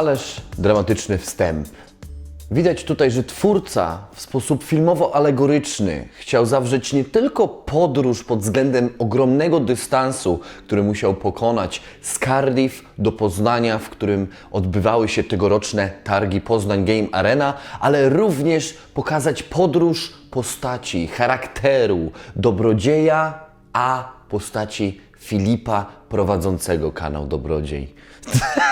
Ależ dramatyczny wstęp. Widać tutaj, że twórca w sposób filmowo-alegoryczny chciał zawrzeć nie tylko podróż pod względem ogromnego dystansu, który musiał pokonać z Cardiff do Poznania, w którym odbywały się tegoroczne targi Poznań Game Arena, ale również pokazać podróż postaci, charakteru, dobrodzieja, a postaci Filipa prowadzącego kanał Dobrodziej.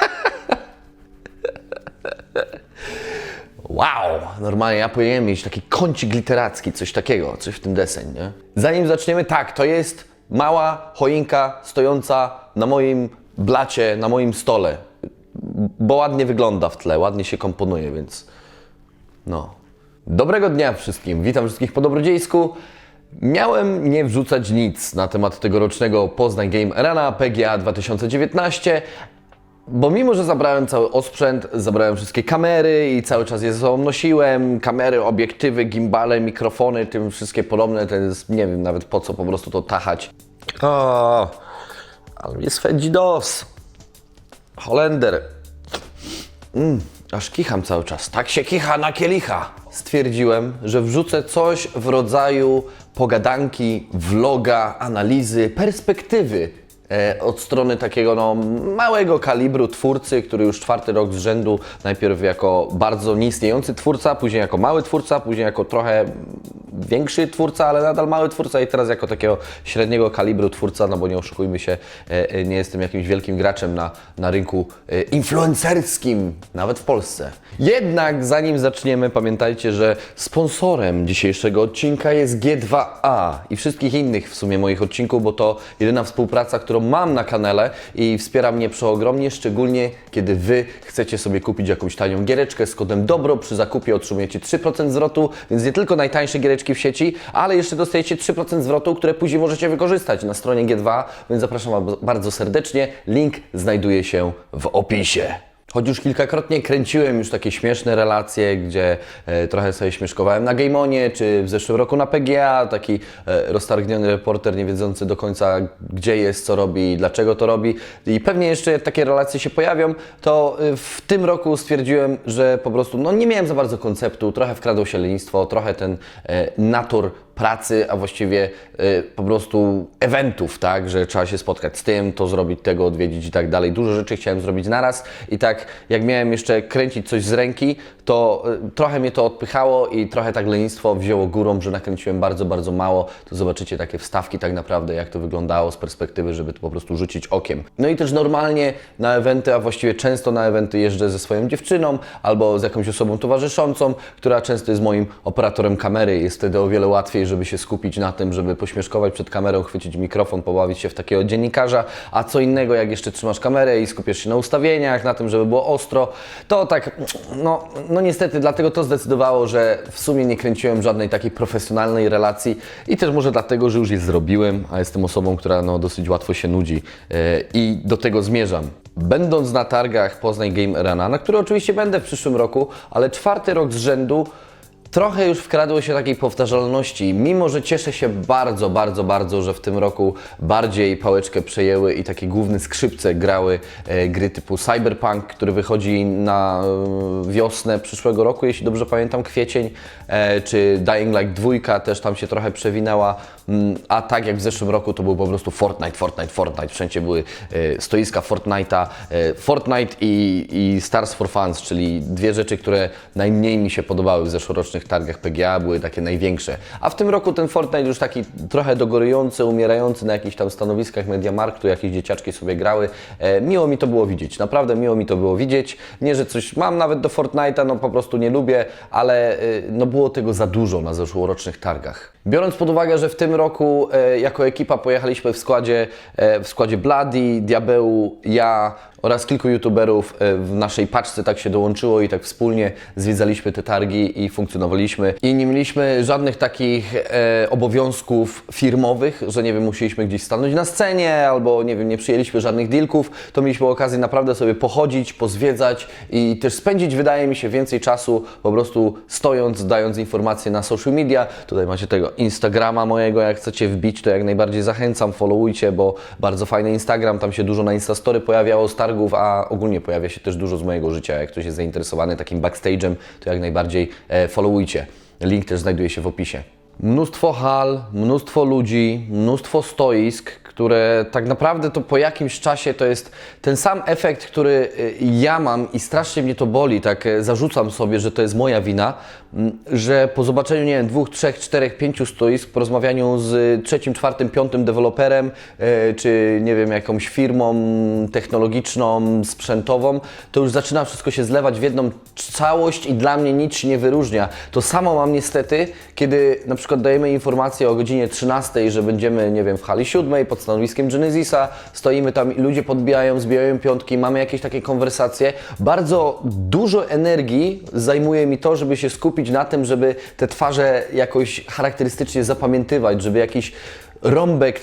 Wow, normalnie ja powinienem mieć taki kącik literacki, coś takiego, coś w tym deseń, nie? Zanim zaczniemy, tak, to jest mała choinka stojąca na moim blacie, na moim stole, bo ładnie wygląda w tle, ładnie się komponuje, więc no. Dobrego dnia wszystkim, witam wszystkich po dobrodziejsku. Miałem nie wrzucać nic na temat tegorocznego Poznań Game Arena PGA 2019, bo mimo, że zabrałem cały osprzęt, zabrałem wszystkie kamery i cały czas je ze sobą nosiłem, kamery, obiektywy, gimbale, mikrofony, tym wszystkie podobne, to jest, nie wiem nawet po co po prostu to tachać. O, ale mnie swędzi nos. Holender. Mm, aż kicham cały czas. Tak się kicha na kielicha. Stwierdziłem, że wrzucę coś w rodzaju pogadanki, vloga, analizy, perspektywy od strony takiego no, małego kalibru twórcy, który już czwarty rok z rzędu, najpierw jako bardzo nieistniejący twórca, później jako mały twórca, później jako trochę większy twórca, ale nadal mały twórca i teraz jako takiego średniego kalibru twórca, no bo nie oszukujmy się, e, e, nie jestem jakimś wielkim graczem na, na rynku e, influencerskim, nawet w Polsce. Jednak zanim zaczniemy, pamiętajcie, że sponsorem dzisiejszego odcinka jest G2A i wszystkich innych w sumie moich odcinków, bo to jedyna współpraca, którą mam na kanale i wspiera mnie przeogromnie, szczególnie kiedy Wy chcecie sobie kupić jakąś tanią giereczkę z kodem DOBRO. Przy zakupie otrzymujecie 3% zwrotu, więc nie tylko najtańsze giereczki w sieci, ale jeszcze dostajecie 3% zwrotu, które później możecie wykorzystać na stronie G2, więc zapraszam Was bardzo serdecznie. Link znajduje się w opisie. Choć już kilkakrotnie kręciłem już takie śmieszne relacje, gdzie e, trochę sobie śmieszkowałem na Gameonie, czy w zeszłym roku na PGA, taki e, roztargniony reporter, nie wiedzący do końca gdzie jest, co robi i dlaczego to robi. I pewnie jeszcze takie relacje się pojawią, to e, w tym roku stwierdziłem, że po prostu no, nie miałem za bardzo konceptu, trochę wkradło się lenistwo, trochę ten e, natur pracy, a właściwie y, po prostu eventów, tak, że trzeba się spotkać z tym, to zrobić, tego odwiedzić i tak dalej. Dużo rzeczy chciałem zrobić naraz i tak jak miałem jeszcze kręcić coś z ręki, to y, trochę mnie to odpychało i trochę tak lenistwo wzięło górą, że nakręciłem bardzo, bardzo mało. To zobaczycie takie wstawki tak naprawdę, jak to wyglądało z perspektywy, żeby to po prostu rzucić okiem. No i też normalnie na eventy, a właściwie często na eventy jeżdżę ze swoją dziewczyną albo z jakąś osobą towarzyszącą, która często jest moim operatorem kamery. Jest wtedy o wiele łatwiej, żeby się skupić na tym, żeby pośmieszkować przed kamerą, chwycić mikrofon, pobawić się w takiego dziennikarza, a co innego, jak jeszcze trzymasz kamerę i skupiasz się na ustawieniach, na tym, żeby było ostro, to tak, no, no niestety, dlatego to zdecydowało, że w sumie nie kręciłem żadnej takiej profesjonalnej relacji i też może dlatego, że już je zrobiłem, a jestem osobą, która no, dosyć łatwo się nudzi yy, i do tego zmierzam. Będąc na targach Poznań Game Arena, na które oczywiście będę w przyszłym roku, ale czwarty rok z rzędu Trochę już wkradło się takiej powtarzalności, mimo że cieszę się bardzo, bardzo, bardzo, że w tym roku bardziej pałeczkę przejęły i takie główne skrzypce grały e, gry typu Cyberpunk, który wychodzi na e, wiosnę przyszłego roku, jeśli dobrze pamiętam, kwiecień, e, czy Dying Light 2 też tam się trochę przewinęła, mm, a tak jak w zeszłym roku to był po prostu Fortnite, Fortnite, Fortnite, wszędzie były e, stoiska Fortnite'a, e, Fortnite i, i Stars for Fans, czyli dwie rzeczy, które najmniej mi się podobały w targach PGA, były takie największe. A w tym roku ten Fortnite już taki trochę dogorujący, umierający na jakichś tam stanowiskach Mediamarktu, jakieś dzieciaczki sobie grały. E, miło mi to było widzieć, naprawdę miło mi to było widzieć. Nie, że coś mam nawet do Fortnite'a, no po prostu nie lubię, ale e, no było tego za dużo na zeszłorocznych targach. Biorąc pod uwagę, że w tym roku e, jako ekipa pojechaliśmy w składzie, e, w składzie Bloody, Diabeł, ja oraz kilku youtuberów e, w naszej paczce tak się dołączyło i tak wspólnie zwiedzaliśmy te targi i funkcjonowaliśmy. I nie mieliśmy żadnych takich e, obowiązków firmowych, że nie wiem, musieliśmy gdzieś stanąć na scenie albo nie wiem, nie przyjęliśmy żadnych dealków, to mieliśmy okazję naprawdę sobie pochodzić, pozwiedzać i też spędzić, wydaje mi się, więcej czasu po prostu stojąc, dając informacje na social media. Tutaj macie tego Instagrama mojego, jak chcecie wbić, to jak najbardziej zachęcam, followujcie, bo bardzo fajny Instagram, tam się dużo na Instastory pojawiało, Stars targów, a ogólnie pojawia się też dużo z mojego życia. Jak ktoś jest zainteresowany takim backstage'em, to jak najbardziej e, followujcie. Link też znajduje się w opisie. Mnóstwo hal, mnóstwo ludzi, mnóstwo stoisk, które tak naprawdę to po jakimś czasie to jest ten sam efekt, który y, ja mam i strasznie mnie to boli, tak e, zarzucam sobie, że to jest moja wina, że po zobaczeniu, nie wiem, dwóch, trzech, czterech, pięciu stoisk, po rozmawianiu z trzecim, czwartym, piątym deweloperem, e, czy nie wiem, jakąś firmą technologiczną, sprzętową, to już zaczyna wszystko się zlewać w jedną całość i dla mnie nic nie wyróżnia. To samo mam niestety, kiedy na przykład dajemy informację o godzinie 13, że będziemy, nie wiem, w hali 7 pod stanowiskiem Genesisa, stoimy tam i ludzie podbijają, zbijają piątki, mamy jakieś takie konwersacje. Bardzo dużo energii zajmuje mi to, żeby się skupić na tym, żeby te twarze jakoś charakterystycznie zapamiętywać, żeby jakiś rąbek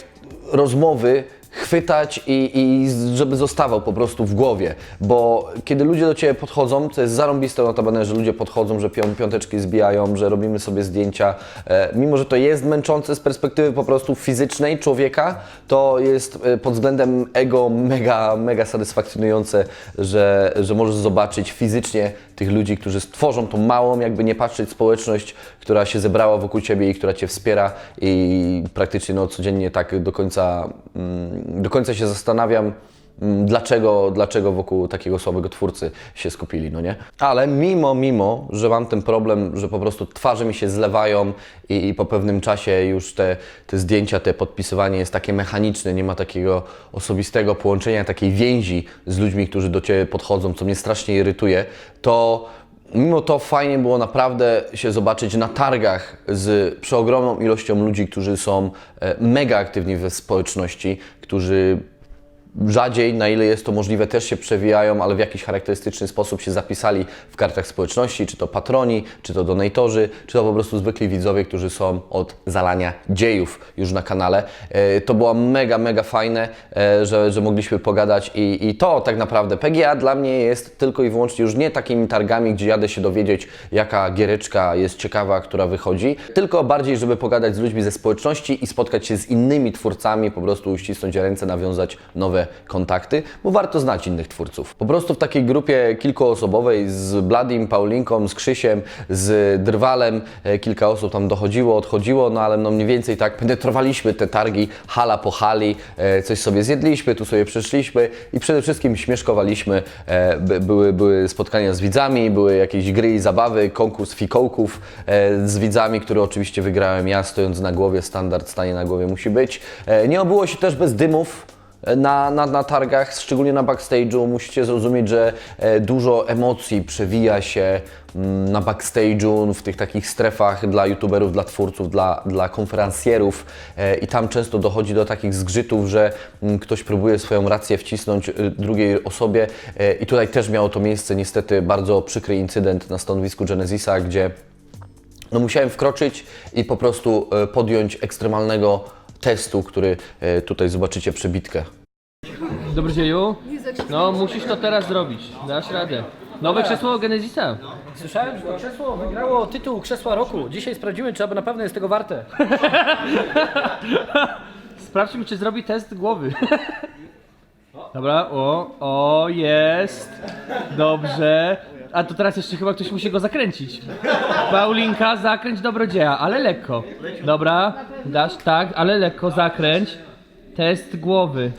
rozmowy chwytać i, i żeby zostawał po prostu w głowie, bo kiedy ludzie do Ciebie podchodzą, to jest zarąbiste notabene, że ludzie podchodzą, że pią, piąteczki zbijają, że robimy sobie zdjęcia, e, mimo że to jest męczące z perspektywy po prostu fizycznej człowieka, to jest e, pod względem ego mega, mega satysfakcjonujące, że, że możesz zobaczyć fizycznie tych ludzi, którzy stworzą tą małą, jakby nie patrzeć, społeczność, która się zebrała wokół Ciebie i która Cię wspiera i praktycznie no, codziennie tak do końca, mm, do końca się zastanawiam, mm, dlaczego, dlaczego wokół takiego słabego twórcy się skupili, no nie? Ale mimo, mimo, że mam ten problem, że po prostu twarze mi się zlewają i, i po pewnym czasie już te, te zdjęcia, te podpisywanie jest takie mechaniczne, nie ma takiego osobistego połączenia, takiej więzi z ludźmi, którzy do Ciebie podchodzą, co mnie strasznie irytuje, to Mimo to fajnie było naprawdę się zobaczyć na targach z przeogromną ilością ludzi, którzy są e, mega aktywni we społeczności, którzy rzadziej, na ile jest to możliwe, też się przewijają, ale w jakiś charakterystyczny sposób się zapisali w kartach społeczności, czy to patroni, czy to donatorzy, czy to po prostu zwykli widzowie, którzy są od zalania dziejów już na kanale. E, To było mega, mega fajne, e, że, że mogliśmy pogadać i, i to tak naprawdę PGA dla mnie jest tylko i wyłącznie już nie takimi targami, gdzie jadę się dowiedzieć, jaka giereczka jest ciekawa, która wychodzi, tylko bardziej, żeby pogadać z ludźmi ze społeczności i spotkać się z innymi twórcami, po prostu uścisnąć ręce, nawiązać nowe kontakty, bo warto znać innych twórców. Po prostu w takiej grupie kilkuosobowej z Bladim, Paulinką, z Krzysiem, z Drwalem, e, kilka osób tam dochodziło, odchodziło, no ale no mniej więcej tak penetrowaliśmy te targi hala po hali, e, coś sobie zjedliśmy, tu sobie przeszliśmy i przede wszystkim śmieszkowaliśmy. E, by- Były, były spotkania z widzami, były jakieś gry i zabawy, konkurs fikołków z widzami, który oczywiście wygrałem ja, stojąc na głowie, standard stanie na głowie musi być. Nie obyło się też bez dymów, na, na, na targach, szczególnie na backstage'u, musicie zrozumieć, że e, dużo emocji przewija się mm, na backstage'u, w tych takich strefach dla youtuberów, dla twórców, dla, dla konferencjerów. E, i tam często dochodzi do takich zgrzytów, że mm, ktoś próbuje swoją rację wcisnąć y, drugiej osobie. E, i tutaj też miało to miejsce niestety bardzo przykry incydent na stanowisku Genesisa, gdzie no musiałem wkroczyć i po prostu e, podjąć ekstremalnego testu, który e, tutaj zobaczycie przebitkę. Dobrodzieju? No, musisz to teraz zrobić. Dasz radę. Nowe krzesło Genesisa. Słyszałem, że to krzesło wygrało tytuł krzesła roku. Dzisiaj sprawdzimy, czy aby na pewno jest tego warte. Sprawdźmy, czy zrobi test głowy. Dobra, o, o, jest. Dobrze. A to teraz jeszcze chyba ktoś musi go zakręcić. Paulinka, zakręć dobrodzieja, ale lekko. Dobra, dasz tak, ale lekko zakręć. Test głowy.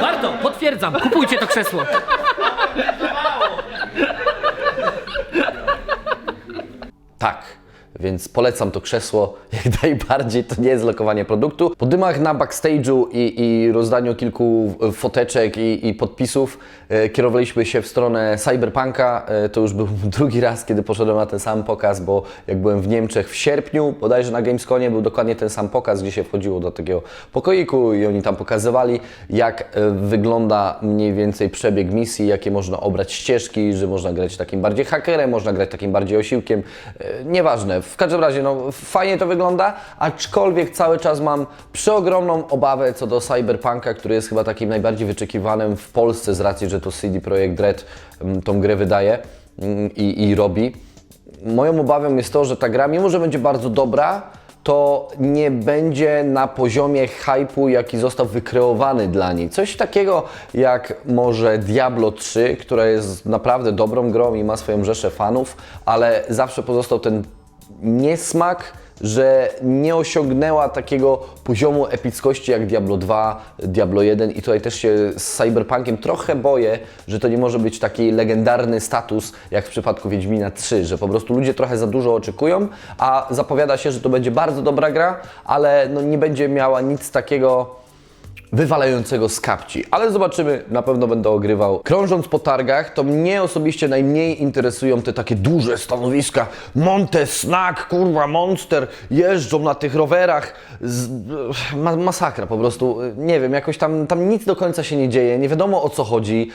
Warto, potwierdzam, kupujcie to krzesło. Tak, więc polecam to krzesło jak najbardziej. To nie jest lokowanie produktu. Po dymach na backstage'u i, i rozdaniu kilku foteczek i, i podpisów e, kierowaliśmy się w stronę Cyberpunka. E, to już był drugi raz, kiedy poszedłem na ten sam pokaz, bo jak byłem w Niemczech w sierpniu, bodajże na Gamesconie był dokładnie ten sam pokaz, gdzie się wchodziło do takiego pokoiku i oni tam pokazywali, jak e, wygląda mniej więcej przebieg misji, jakie można obrać ścieżki, że można grać takim bardziej hakerem, można grać takim bardziej osiłkiem. E, Nieważne, w każdym razie no, fajnie to wygląda, aczkolwiek cały czas mam przeogromną obawę co do Cyberpunka, który jest chyba takim najbardziej wyczekiwanym w Polsce z racji, że to CD Projekt Red mm, tą grę wydaje mm, i, i robi. moją obawą jest to, że ta gra, mimo że będzie bardzo dobra, to nie będzie na poziomie hypu, jaki został wykreowany dla niej. Coś takiego jak może Diablo 3, która jest naprawdę dobrą grą i ma swoją rzeszę fanów, ale zawsze pozostał ten niesmak, że nie osiągnęła takiego poziomu epickości jak Diablo 2, Diablo 1 i tutaj też się z Cyberpunkiem trochę boję, że to nie może być taki legendarny status jak w przypadku Wiedźmina 3, że po prostu ludzie trochę za dużo oczekują, a zapowiada się, że to będzie bardzo dobra gra, ale no nie będzie miała nic takiego wywalającego z kapci. Ale zobaczymy, na pewno będę ogrywał. Krążąc po targach, to mnie osobiście najmniej interesują te takie duże stanowiska. Monte, Snack, kurwa, Monster, jeżdżą na tych rowerach. Z, ma, masakra po prostu. Nie wiem, jakoś tam, tam nic do końca się nie dzieje, nie wiadomo o co chodzi.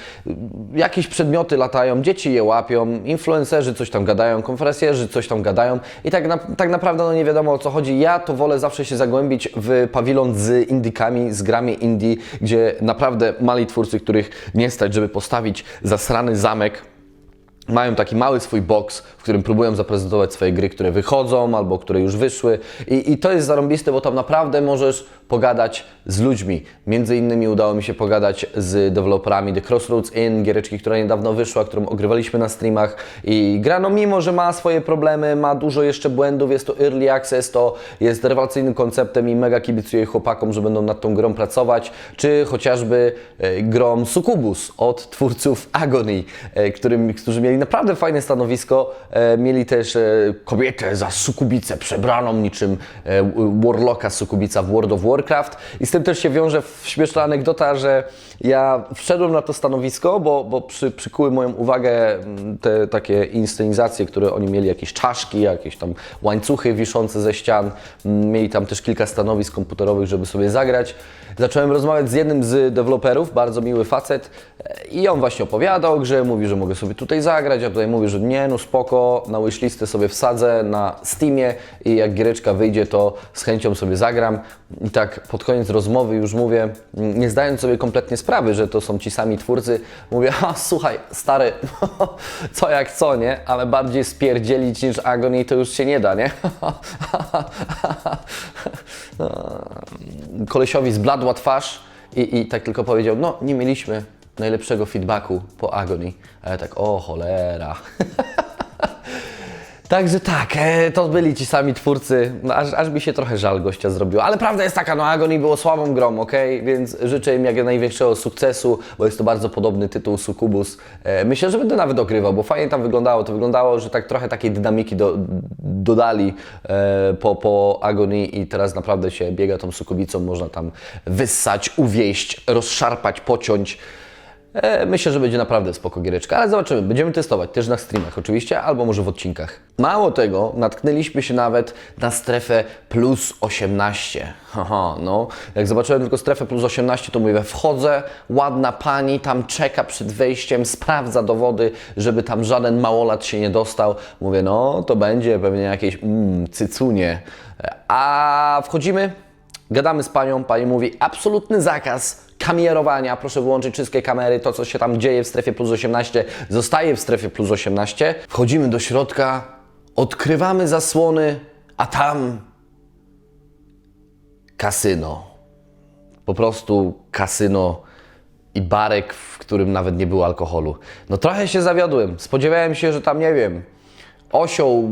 Jakieś przedmioty latają, dzieci je łapią, influencerzy coś tam gadają, konferencjerzy coś tam gadają i tak, na, tak naprawdę no nie wiadomo o co chodzi. Ja to wolę zawsze się zagłębić w pawilon z indykami, z grami gdzie naprawdę mali twórcy, których nie stać, żeby postawić zasrany zamek, mają taki mały swój box, w którym próbują zaprezentować swoje gry, które wychodzą albo które już wyszły. I, I to jest zarąbiste, bo tam naprawdę możesz pogadać z ludźmi. Między innymi udało mi się pogadać z deweloperami The Crossroads Inn, giereczki, która niedawno wyszła, którą ogrywaliśmy na streamach. I gra, no mimo, że ma swoje problemy, ma dużo jeszcze błędów, jest to early access, to jest rewelacyjnym konceptem i mega kibicuję chłopakom, że będą nad tą grą pracować. Czy chociażby e, grą Succubus od twórców Agony, e, którym, którzy mieli naprawdę fajne stanowisko. E, mieli też e, kobietę za sukubicę przebraną niczym e, Warlocka Sukubica w World of Warcraft. I z tym też się wiąże śmieszna anegdota, że ja wszedłem na to stanowisko, bo, bo przy, przykuły moją uwagę mm, te takie inscenizacje, które oni mieli, jakieś czaszki, jakieś tam łańcuchy wiszące ze ścian. Mm, Mieli tam też kilka stanowisk komputerowych, żeby sobie zagrać. Zacząłem rozmawiać z jednym z deweloperów, bardzo miły facet i on właśnie opowiadał o grze, że mogę sobie tutaj zagrać, a tutaj mówi, że nie, no spoko, na wishlistę sobie wsadzę na Steamie i jak giereczka wyjdzie, to z chęcią sobie zagram. I tak pod koniec rozmowy już mówię, nie zdając sobie kompletnie sprawy, że to są ci sami twórcy, mówię, a słuchaj, stary, co jak co, nie? Ale bardziej spierdzielić niż Agony to już się nie da, nie? kolesiowi zbladła twarz i, i tak tylko powiedział, no nie mieliśmy najlepszego feedbacku po Agony. A ja tak, o cholera. Także tak, e, to byli ci sami twórcy, no, aż, aż mi się trochę żal gościa zrobiło. Ale prawda jest taka, no Agony było słabą grą, ok? Więc życzę im jak największego sukcesu, bo jest to bardzo podobny tytuł Succubus. E, myślę, że będę nawet ogrywał, bo fajnie tam wyglądało. To wyglądało, że tak trochę takiej dynamiki do, dodali e, po, po Agony i teraz naprawdę się biega tą Succubicą, można tam wyssać, uwieść, rozszarpać, pociąć. E, Myślę, że będzie naprawdę spoko giereczka, ale zobaczymy. Będziemy testować też na streamach oczywiście, albo może w odcinkach. Mało tego, natknęliśmy się nawet na strefę plus 18. Haha, no. Jak zobaczyłem tylko strefę plus 18, to mówię, wchodzę, ładna pani tam czeka przed wejściem, sprawdza dowody, żeby tam żaden małolat się nie dostał. Mówię, no to będzie pewnie jakieś mm, cycunie. A wchodzimy, Gadamy z panią, pani mówi absolutny zakaz kamerowania, proszę wyłączyć wszystkie kamery, to co się tam dzieje w strefie plus 18 zostaje w strefie plus 18. Wchodzimy do środka, odkrywamy zasłony, a tam kasyno. Po prostu kasyno i barek, w którym nawet nie było alkoholu. No trochę się zawiodłem. Spodziewałem się, że tam nie wiem. Osioł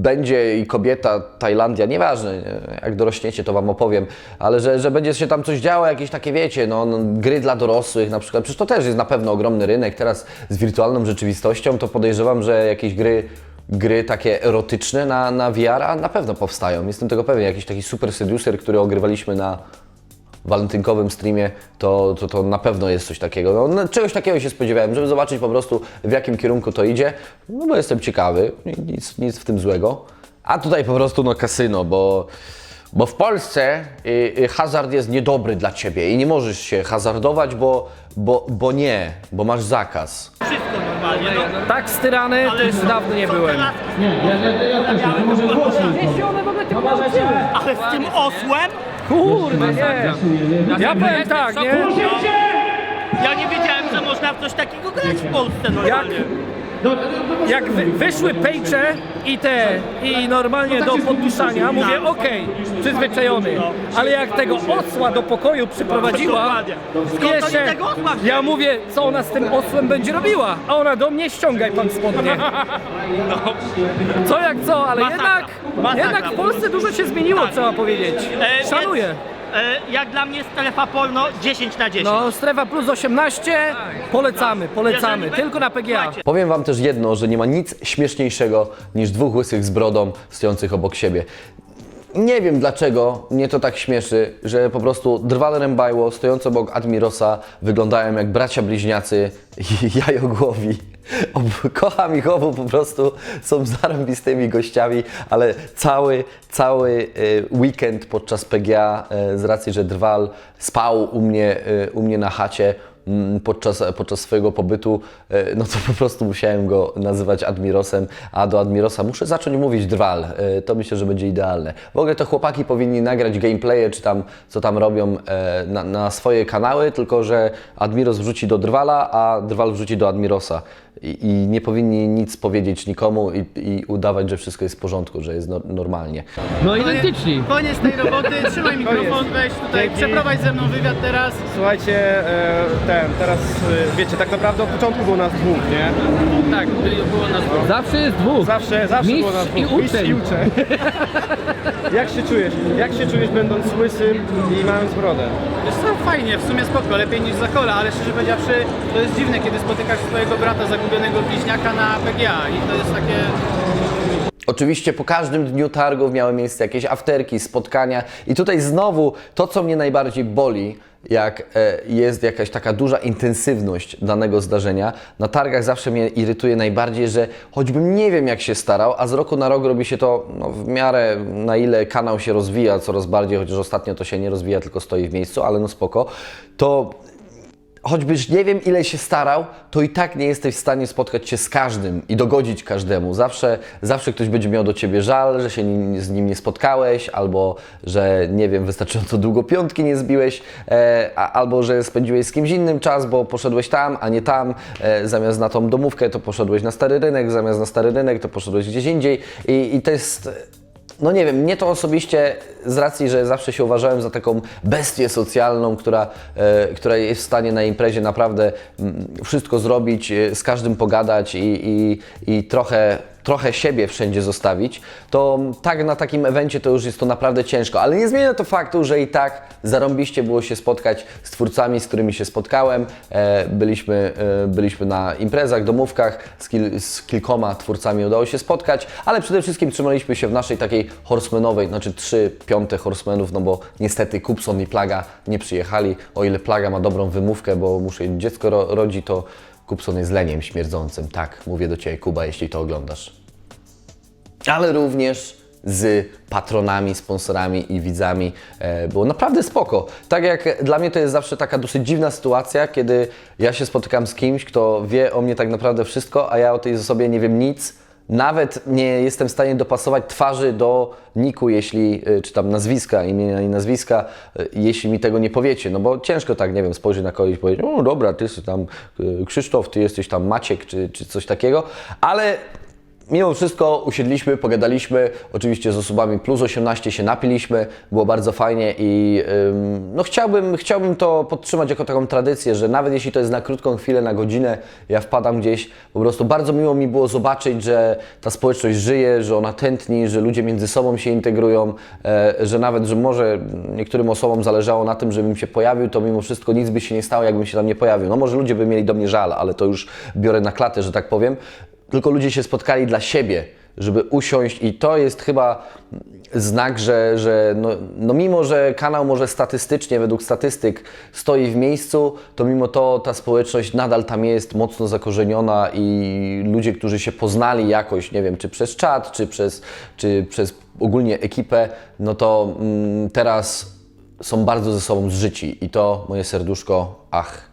będzie i kobieta, Tajlandia, nieważne, nie? jak dorośniecie, to wam opowiem, ale że, że będzie się tam coś działo, jakieś takie, wiecie, no, no, gry dla dorosłych na przykład, przecież to też jest na pewno ogromny rynek, teraz z wirtualną rzeczywistością, to podejrzewam, że jakieś gry, gry takie erotyczne na, na VR-a na pewno powstają, jestem tego pewien, jakiś taki super seducer, który ogrywaliśmy na, walentynkowym streamie, to, to, to na pewno jest coś takiego. No, no, czegoś takiego się spodziewałem, żeby zobaczyć po prostu w jakim kierunku to idzie, no bo jestem ciekawy, nic, nic w tym złego. A tutaj po prostu no kasyno, bo, bo w Polsce y, y, hazard jest niedobry dla Ciebie i nie możesz się hazardować, bo, bo, bo nie, bo masz zakaz. Tak styrany to już dawno nie byłem. Ale z tym osłem? Kurde, nie. Ja powiem tak, nie? Ja nie wiedziałem, że można w coś takiego grać w Polsce normalnie. Jak wy, wyszły pejcze i te, i normalnie do podduszania, mówię okej, przyzwyczajony, ale jak tego osła do pokoju przyprowadziła, jeszcze, ja mówię, co ona z tym osłem będzie robiła, a ona do mnie ściągaj pan spodnie. Co jak co, ale jednak, jednak w Polsce dużo się zmieniło, trzeba powiedzieć. E, Szanuję. E, jak dla mnie strefa polno 10 na 10. No, strefa plus 18, polecamy, polecamy, Jeżeli- tylko na PGA. Słuchajcie, Powiem wam też jedno, że nie ma nic śmieszniejszego niż dwóch łysych z brodą stojących obok siebie. Nie wiem dlaczego mnie to tak śmieszy, że po prostu Drwal Rembajło stojący obok Admirosa wyglądają jak bracia bliźniacy i jajogłowi. Kocham ich obu po prostu, są zarąbistymi gościami, ale cały, cały y, weekend podczas PGA y, z racji, że Drwal spał u mnie, y, u mnie na chacie, mm, podczas, podczas swojego pobytu, no to po prostu musiałem go nazywać Admirosem, a do Admirosa muszę zacząć mówić Drwal. To myślę, że będzie idealne. W ogóle to chłopaki powinni nagrać gameplaye, czy tam, co tam robią na, na swoje kanały, tylko że Admiros wrzuci do Drwala, a Drwal wrzuci do Admirosa. I, i nie powinni nic powiedzieć nikomu i, i udawać, że wszystko jest w porządku, że jest no, normalnie. No identyczni. Koniec tej roboty, trzymaj mikrofon, weź tutaj, Dzięki. przeprowadź ze mną wywiad teraz. Słuchajcie, e, ten, teraz e, wiecie, tak naprawdę od początku było nas dwóch, nie? Tak, byli- było nas dwóch. Zawsze jest dwóch. Zawsze, zawsze Mistrz było nas i dwóch. Mistrz uczeń. i uczeń. Jak się czujesz? Jak się czujesz będąc łysym i mając brodę? Wiesz co, fajnie, w sumie spoko, lepiej niż za kola, ale szczerze powiedziawszy, to jest dziwne, kiedy spotykasz swojego brata zagubionego bliźniaka na PGA i to jest takie... Oczywiście po każdym dniu targów miały miejsce jakieś afterki, spotkania i tutaj znowu to, co mnie najbardziej boli, jak e, jest jakaś taka duża intensywność danego zdarzenia, na targach zawsze mnie irytuje najbardziej, że choćbym nie wiem jak się starał, a z roku na rok robi się to no, w miarę na ile kanał się rozwija coraz bardziej, chociaż ostatnio to się nie rozwija, tylko stoi w miejscu, ale no spoko, to choćbyś nie wiem ile się starał, to i tak nie jesteś w stanie spotkać się z każdym i dogodzić każdemu. Zawsze, zawsze ktoś będzie miał do ciebie żal, że się z nim nie spotkałeś, albo że nie wiem, wystarczająco długo piątki nie zbiłeś, e, a, albo że spędziłeś z kimś innym czas, bo poszedłeś tam, a nie tam. E, zamiast na tą domówkę, to poszedłeś na stary rynek, zamiast na stary rynek, to poszedłeś gdzieś indziej. I, i to jest no nie wiem, mnie to osobiście z racji, że zawsze się uważałem za taką bestię socjalną, która, e, która jest w stanie na imprezie naprawdę mm, wszystko zrobić, e, z każdym pogadać i, i, i trochę, trochę siebie wszędzie zostawić, to tak na takim evencie to już jest to naprawdę ciężko, ale nie zmienia to faktu, że i tak zarąbiście było się spotkać z twórcami, z którymi się spotkałem. E, byliśmy, e, byliśmy na imprezach, domówkach, z, kil, z kilkoma twórcami udało się spotkać, ale przede wszystkim trzymaliśmy się w naszej takiej horsemanowej, znaczy trzy piąte horsemenów, no bo niestety Kupson i Plaga nie przyjechali, o ile Plaga ma dobrą wymówkę, bo muszę dziecko ro, rodzi, to Kupson jest leniem śmierdzącym. Tak, mówię do Ciebie Kuba, jeśli to oglądasz ale również z patronami, sponsorami i widzami. E, Było naprawdę spoko. Tak jak dla mnie to jest zawsze taka dosyć dziwna sytuacja, kiedy ja się spotykam z kimś, kto wie o mnie tak naprawdę wszystko, a ja o tej osobie nie wiem nic. Nawet nie jestem w stanie dopasować twarzy do niku, jeśli, e, czy tam nazwiska, imienia i nazwiska, e, jeśli mi tego nie powiecie. No bo ciężko tak, nie wiem, spojrzeć na kogoś i powiedzieć, o dobra, ty jesteś tam Krzysztof, ty jesteś tam Maciek, czy, czy coś takiego, ale Mimo wszystko usiedliśmy, pogadaliśmy, oczywiście z osobami plus 18 się napiliśmy, było bardzo fajnie i ym, no chciałbym, chciałbym to podtrzymać jako taką tradycję, że nawet jeśli to jest na krótką chwilę, na godzinę, ja wpadam gdzieś, po prostu bardzo miło mi było zobaczyć, że ta społeczność żyje, że ona tętni, że ludzie między sobą się integrują, e, że nawet, że może niektórym osobom zależało na tym, żebym się pojawił, to mimo wszystko nic by się nie stało, jakbym się tam nie pojawił. No może ludzie by mieli do mnie żal, ale to już biorę na klatę, że tak powiem tylko ludzie się spotkali dla siebie, żeby usiąść i to jest chyba znak, że, że no, no mimo, że kanał może statystycznie, według statystyk stoi w miejscu, to mimo to ta społeczność nadal tam jest mocno zakorzeniona i ludzie, którzy się poznali jakoś, nie wiem, czy przez czat, czy przez, czy przez ogólnie ekipę, no to mm, teraz są bardzo ze sobą zżyci i to moje serduszko, ach,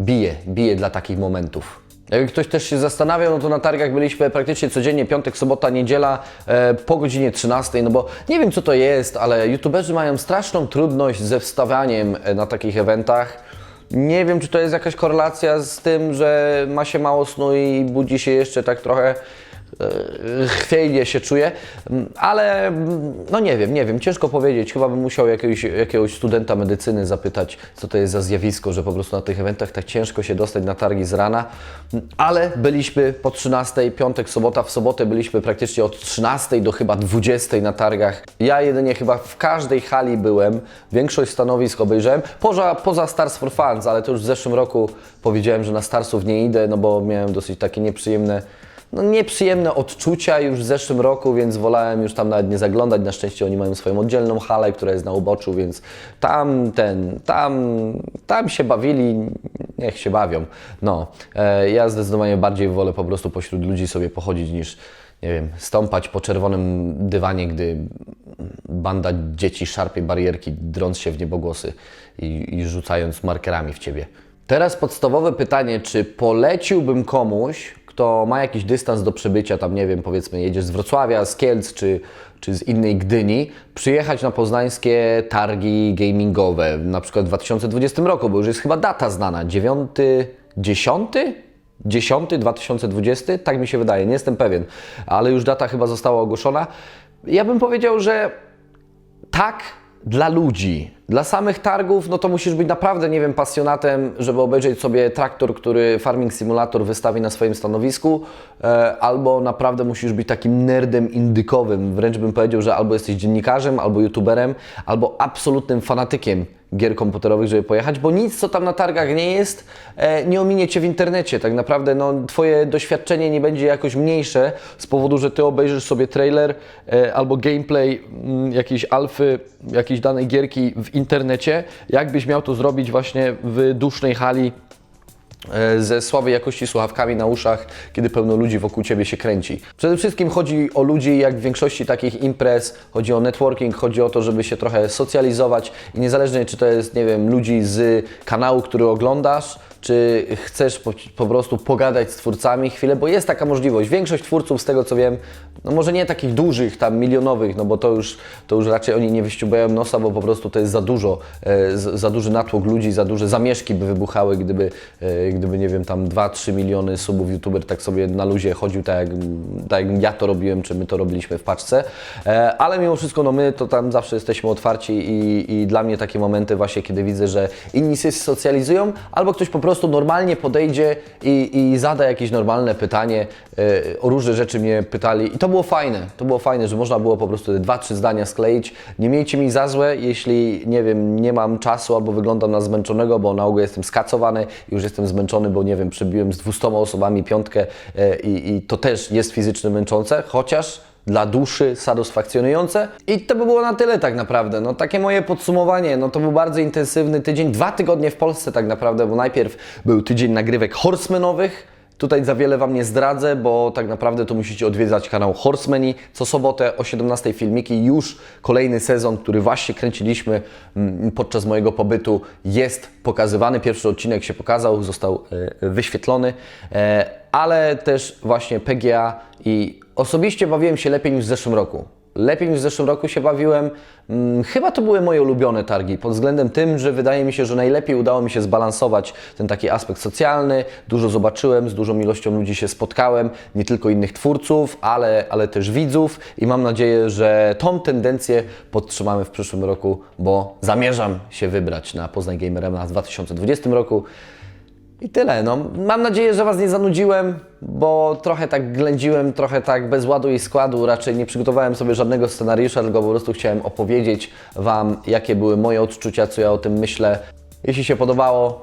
bije, bije dla takich momentów. Jakby ktoś też się zastanawiał, no to na targach byliśmy praktycznie codziennie, piątek, sobota, niedziela, e, po godzinie 13, no bo nie wiem co to jest, ale youtuberzy mają straszną trudność ze wstawianiem e, na takich eventach. Nie wiem, czy to jest jakaś korelacja z tym, że ma się mało snu i budzi się jeszcze tak trochę chwiejnie się czuje, Mm, ale no nie wiem, nie wiem, ciężko powiedzieć. Chyba bym musiał jakiegoś, jakiegoś studenta medycyny zapytać, co to jest za zjawisko, że po prostu na tych eventach tak ciężko się dostać na targi z rana, ale byliśmy po 13, piątek, sobota, w sobotę byliśmy praktycznie od 13 do chyba 20 na targach. Ja jedynie chyba w każdej hali byłem, większość stanowisk obejrzałem, poza, poza Stars for Fans, ale to już w zeszłym roku powiedziałem, że na Starsów nie idę, no bo miałem dosyć takie nieprzyjemne no, nieprzyjemne odczucia już w zeszłym roku, więc wolałem już tam nawet nie zaglądać. Na szczęście oni mają swoją oddzielną halę, która jest na uboczu, więc tam ten, tam, tam się bawili, niech się bawią. No, e, ja zdecydowanie bardziej wolę po prostu pośród ludzi sobie pochodzić niż nie wiem, stąpać po czerwonym dywanie, gdy banda dzieci szarpie barierki, drąc się w niebogłosy i, i rzucając markerami w ciebie. Teraz podstawowe pytanie, czy poleciłbym komuś, kto ma jakiś dystans do przebycia, tam nie wiem, powiedzmy jedziesz z Wrocławia, z Kielc czy, czy z innej Gdyni, przyjechać na poznańskie targi gamingowe, na przykład w 2020 roku, bo już jest chyba data znana, 9, 10? 10 2020, tak mi się wydaje, nie jestem pewien, ale już data chyba została ogłoszona. Ja bym powiedział, że tak dla ludzi. Dla samych targów, no to musisz być naprawdę, nie wiem, pasjonatem, żeby obejrzeć sobie traktor, który Farming Simulator wystawi na swoim stanowisku, e, albo naprawdę musisz być takim nerdem indykowym. Wręcz bym powiedział, że albo jesteś dziennikarzem, albo youtuberem, albo absolutnym fanatykiem gier komputerowych, żeby pojechać, bo nic, co tam na targach nie jest, e, nie ominie Cię w internecie. Tak naprawdę no, Twoje doświadczenie nie będzie jakoś mniejsze z powodu, że Ty obejrzysz sobie trailer e, albo gameplay mm, jakiejś alfy, jakiejś danej gierki w internecie, jakbyś miał to zrobić właśnie w dusznej hali ze słabej jakości słuchawkami na uszach, kiedy pełno ludzi wokół Ciebie się kręci. Przede wszystkim chodzi o ludzi, jak w większości takich imprez, chodzi o networking, chodzi o to, żeby się trochę socjalizować i niezależnie czy to jest, nie wiem, ludzi z kanału, który oglądasz, czy chcesz po, po prostu pogadać z twórcami chwilę, bo jest taka możliwość. Większość twórców, z tego co wiem, no może nie takich dużych, tam milionowych, no bo to już, to już raczej oni nie wyściubają nosa, bo po prostu to jest za dużo, e, za, duży natłok ludzi, za duże zamieszki by wybuchały, gdyby, e, gdyby nie wiem, tam 2-3 miliony subów youtuber tak sobie na luzie chodził, tak jak, tak jak ja to robiłem, czy my to robiliśmy w paczce. E, ale mimo wszystko, no my to tam zawsze jesteśmy otwarci i, i dla mnie takie momenty właśnie, kiedy widzę, że inni się socjalizują, albo ktoś po prostu normalnie podejdzie i, i zada jakieś normalne pytanie, e, o różne rzeczy mnie pytali i to było fajne, to było fajne, że można było po prostu te dwa, trzy zdania skleić. Nie miejcie mi za złe, jeśli, nie wiem, nie mam czasu albo wyglądam na zmęczonego, bo na ogół jestem skacowany i już jestem zmęczony, bo nie wiem, przebiłem z 200 osobami piątkę i, i to też jest fizycznie męczące, chociaż dla duszy satysfakcjonujące. I to by było na tyle tak naprawdę. No takie moje podsumowanie, no to był bardzo intensywny tydzień, dwa tygodnie w Polsce tak naprawdę, bo najpierw był tydzień nagrywek horsemanowych, Tutaj za wiele Wam nie zdradzę, bo tak naprawdę to musicie odwiedzać kanał Horsemani. Co sobotę o 17 filmiki, już kolejny sezon, który właśnie kręciliśmy mm, podczas mojego pobytu jest pokazywany. Pierwszy odcinek się pokazał, został e, wyświetlony, e, ale też właśnie PGA i osobiście bawiłem się lepiej niż w zeszłym roku. Lepiej niż w zeszłym roku się bawiłem. Hmm, chyba to były moje ulubione targi, pod względem tym, że wydaje mi się, że najlepiej udało mi się zbalansować ten taki aspekt socjalny. Dużo zobaczyłem, z dużą ilością ludzi się spotkałem, nie tylko innych twórców, ale, ale też widzów i mam nadzieję, że tą tendencję podtrzymamy w przyszłym roku, bo zamierzam się wybrać na Poznań Gamer Arena w 2020 roku. I tyle. No, mam nadzieję, że Was nie zanudziłem, bo trochę tak ględziłem, trochę tak bez ładu i składu. Raczej nie przygotowałem sobie żadnego scenariusza, tylko po prostu chciałem opowiedzieć Wam, jakie były moje odczucia, co ja o tym myślę. Jeśli się podobało,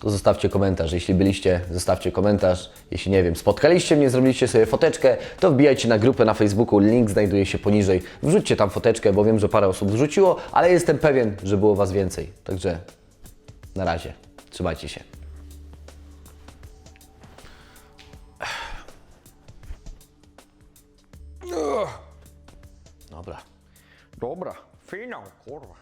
to zostawcie komentarz. Jeśli byliście, zostawcie komentarz. Jeśli nie wiem, spotkaliście mnie, zrobiliście sobie foteczkę, to wbijajcie na grupę na Facebooku, link znajduje się poniżej. Wrzućcie tam foteczkę, bo wiem, że parę osób wrzuciło, ale jestem pewien, że było Was więcej. Także na razie. Trzymajcie się. Dobra. Dobra, finał, kurwa.